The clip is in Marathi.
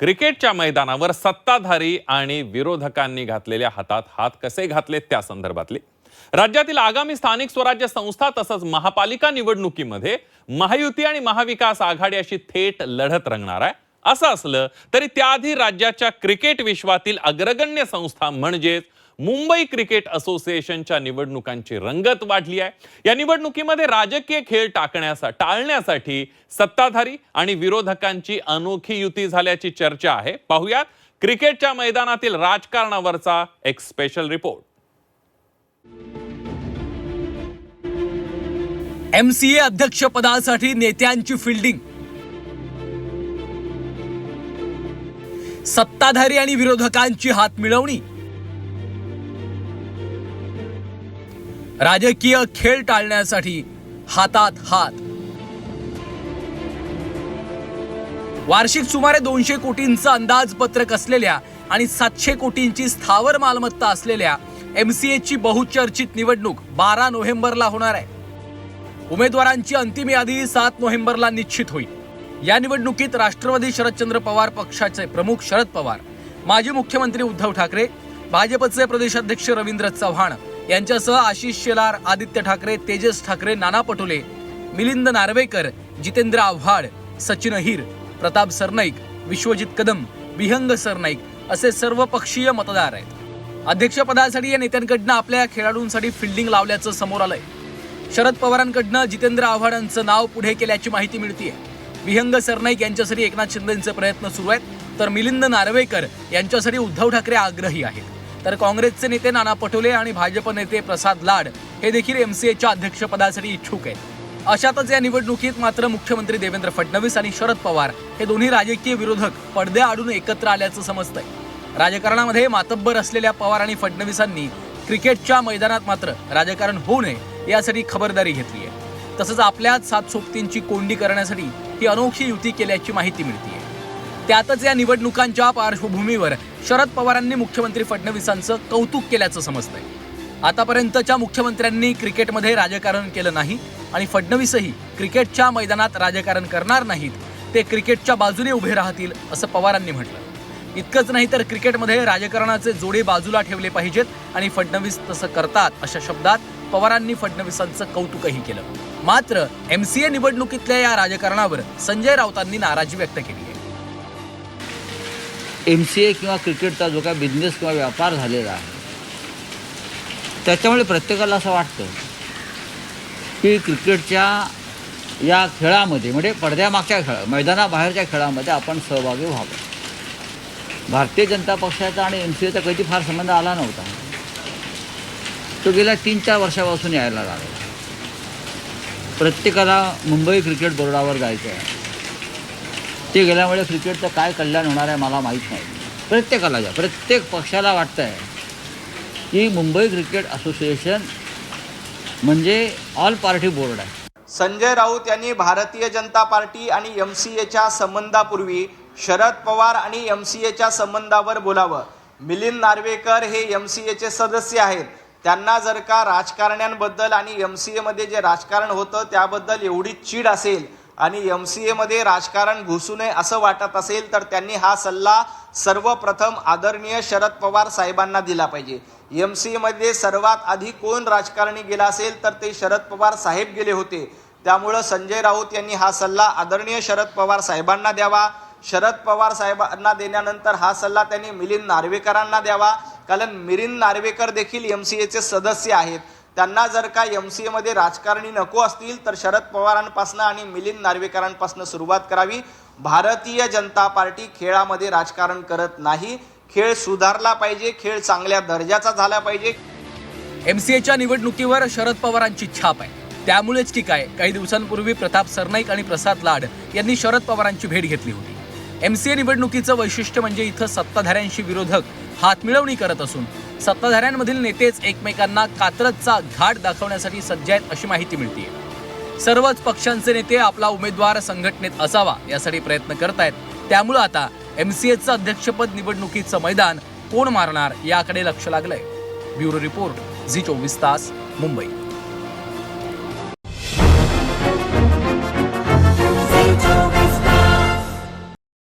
क्रिकेटच्या मैदानावर सत्ताधारी आणि विरोधकांनी घातलेल्या हातात हात कसे घातले त्या संदर्भातली. राज्यातील आगामी स्थानिक स्वराज्य संस्था तसंच महापालिका निवडणुकीमध्ये महायुती आणि महाविकास आघाडी अशी थेट लढत रंगणार आहे. असं असलं तरी त्याआधी राज्याच्या क्रिकेट विश्वातील अग्रगण्य संस्था म्हणजेच मुंबई क्रिकेट असोसिएशनच्या निवडणुकांची रंगत वाढली आहे. या निवडणुकीमध्ये राजकीय खेळ टाकण्याचा टाळण्यासाठी सत्ताधारी आणि विरोधकांची अनोखी युती झाल्याची चर्चा आहे. पाहुयात क्रिकेटच्या मैदानातील राजकारणावरचा एक स्पेशल रिपोर्ट एमसीए अध्यक्षपदासाठी नेत्यांची फिल्डिंग सत्ताधारी आणि विरोधकांची हात मिळवणी. राजकीय खेळ टाळण्यासाठी हातात हात. वार्षिक सुमारे दोनशे कोटींचं अंदाजपत्रक असलेल्या आणि सातशे कोटींची स्थावर मालमत्ता असलेल्या एमसीएची बहुचर्चित निवडणूक बारा नोव्हेंबरला होणार आहे. उमेदवारांची अंतिम यादी सात नोव्हेंबरला निश्चित होईल. या निवडणुकीत राष्ट्रवादी शरदचंद्र पवार पक्षाचे प्रमुख शरद पवार माजी मुख्यमंत्री उद्धव ठाकरे भाजपचे प्रदेशाध्यक्ष रवींद्र चव्हाण यांच्यासह आशिष शेलार आदित्य ठाकरे तेजस ठाकरे नाना पटोले मिलिंद नार्वेकर जितेंद्र आव्हाड सचिन अहिर प्रताप सरनाईक विश्वजित कदम विहंग सरनाईक असे सर्व पक्षीय मतदार आहेत. अध्यक्षपदासाठी या नेत्यांकडनं आपल्या खेळाडूंसाठी फिल्डिंग लावल्याचं समोर आलंय. शरद पवारांकडनं जितेंद्र आव्हाडांचं नाव पुढे केल्याची माहिती मिळतीये. विहंग सरनाईक यांच्यासाठी एकनाथ शिंदेचे प्रयत्न सुरू आहेत. तर मिलिंद नार्वेकर यांच्यासाठी उद्धव ठाकरे आग्रही आहेत. तर काँग्रेसचे नेते नाना पटोले आणि भाजप नेते प्रसाद लाड हे देखील एमसीएच्या अध्यक्षपदासाठी इच्छुक आहेत. अशातच या निवडणुकीत मात्र मुख्यमंत्री देवेंद्र फडणवीस आणि शरद पवार हे दोन्ही राजकीय विरोधक पडद्याआडून एकत्र आल्याचं समजतंय. राजकारणामध्ये मातब्बर असलेल्या पवार आणि फडणवीसांनी क्रिकेटच्या मैदानात मात्र राजकारण होऊ नये यासाठी खबरदारी घेतली आहे तसंच आपल्या सात सोबतींची कोंडी करण्यासाठी ही अनोखी युती केल्याची माहिती मिळते त्यातच या निवडणुकांच्या पार्श्वभूमीवर शरद पवारांनी मुख्यमंत्री फडणवीसांचं कौतुक केल्याचं समजतंय. आतापर्यंतच्या मुख्यमंत्र्यांनी क्रिकेटमध्ये राजकारण केलं नाही आणि फडणवीसही क्रिकेटच्या मैदानात राजकारण करणार नाहीत ते क्रिकेटच्या बाजूने उभे राहतील असं पवारांनी म्हटलं. इतकंच नाही तर क्रिकेटमध्ये राजकारणाचे जोडे बाजूला ठेवले पाहिजेत आणि फडणवीस तसं करतात अशा शब्दात पवारांनी फडणवीसांचं कौतुकही केलं. मात्र एम सी ए निवडणुकीतल्या या राजकारणावर संजय राऊतांनी नाराजी व्यक्त केली आहे. एम सी ए किंवा क्रिकेटचा जो काय बिझनेस किंवा व्यापार झालेला आहे त्याच्यामुळे प्रत्येकाला असं वाटतं की क्रिकेटच्या या खेळामध्ये म्हणजे पडद्यामागच्या खेळा मैदानाबाहेरच्या खेळामध्ये आपण सहभागी व्हावं. भारतीय जनता पक्षाचा आणि एम सी एचा कधी फार संबंध आला नव्हता. तो गेल्या तीन चार वर्षापासून यायला लागला. प्रत्येकाला मुंबई क्रिकेट बोर्डावर जायचं आहे ते गेल्यामुळे क्रिकेटचं काय कल्याण होणार आहे मला माहीत नाही. प्रत्येकाला जा प्रत्येक पक्षाला वाटतं आहे की मुंबई क्रिकेट असोसिएशन म्हणजे ऑल पार्टी बोर्ड आहे. संजय राऊत यांनी भारतीय जनता पार्टी आणि एम सी एच्या संबंधापूर्वी शरद पवार आणि एम सी एच्या संबंधावर बोलावं. मिलिंद नार्वेकर हे एम सी एचे सदस्य आहेत. त्यांना जर का राजकारण्यांबद्दल आणि एम सी एमध्ये जे राजकारण होतं त्याबद्दल एवढी चीड असेल आणि एम सी एमध्ये राजकारण घुसू नये असं वाटत असेल तर त्यांनी हा सल्ला सर्वप्रथम आदरणीय शरद पवार साहेबांना दिला पाहिजे. एम सी एमध्ये सर्वात आधी कोण राजकारणी गेला असेल तर ते शरद पवार साहेब गेले होते. त्यामुळं संजय राऊत यांनी हा सल्ला आदरणीय शरद पवार साहेबांना द्यावा. शरद पवार साहेबांना देण्यानंतर हा सल्ला त्यांनी मिलिंद नार्वेकरांना द्यावा. कारण मिलिंद नार्वेकर देखील एम सी एचे सदस्य आहेत. त्यांना जर का एम सी एमध्ये राजकारणी नको असतील तर शरद पवारांपासून आणि मिलिंद नार्वेकरांपासून सुरुवात करावी. भारतीय जनता पार्टी खेळामध्ये राजकारण करत नाही. खेळ सुधारला पाहिजे खेळ चांगल्या दर्जाचा झाला पाहिजे. एमसीएच्या निवडणुकीवर शरद पवारांची छाप आहे. त्यामुळेच की काय काही दिवसांपूर्वी प्रताप सरनाईक आणि प्रसाद लाड यांनी शरद पवारांची भेट घेतली होती. एम सी ए निवडणुकीचं वैशिष्ट्य म्हणजे इथं सत्ताधाऱ्यांशी विरोधक हातमिळवणी करत असून सत्ताधाऱ्यांमधील नेतेच एकमेकांना कात्रजचा घाट दाखवण्यासाठी सज्ज आहेत अशी माहिती मिळते सर्वच पक्षांचे नेते आपला उमेदवार संघटनेत असावा यासाठी प्रयत्न करत आहेत त्यामुळं आता एम सी एचं अध्यक्षपद निवडणुकीचं मैदान कोण मारणार याकडे लक्ष लागलंय. ब्युरो रिपोर्ट झी चोवीस तास मुंबई.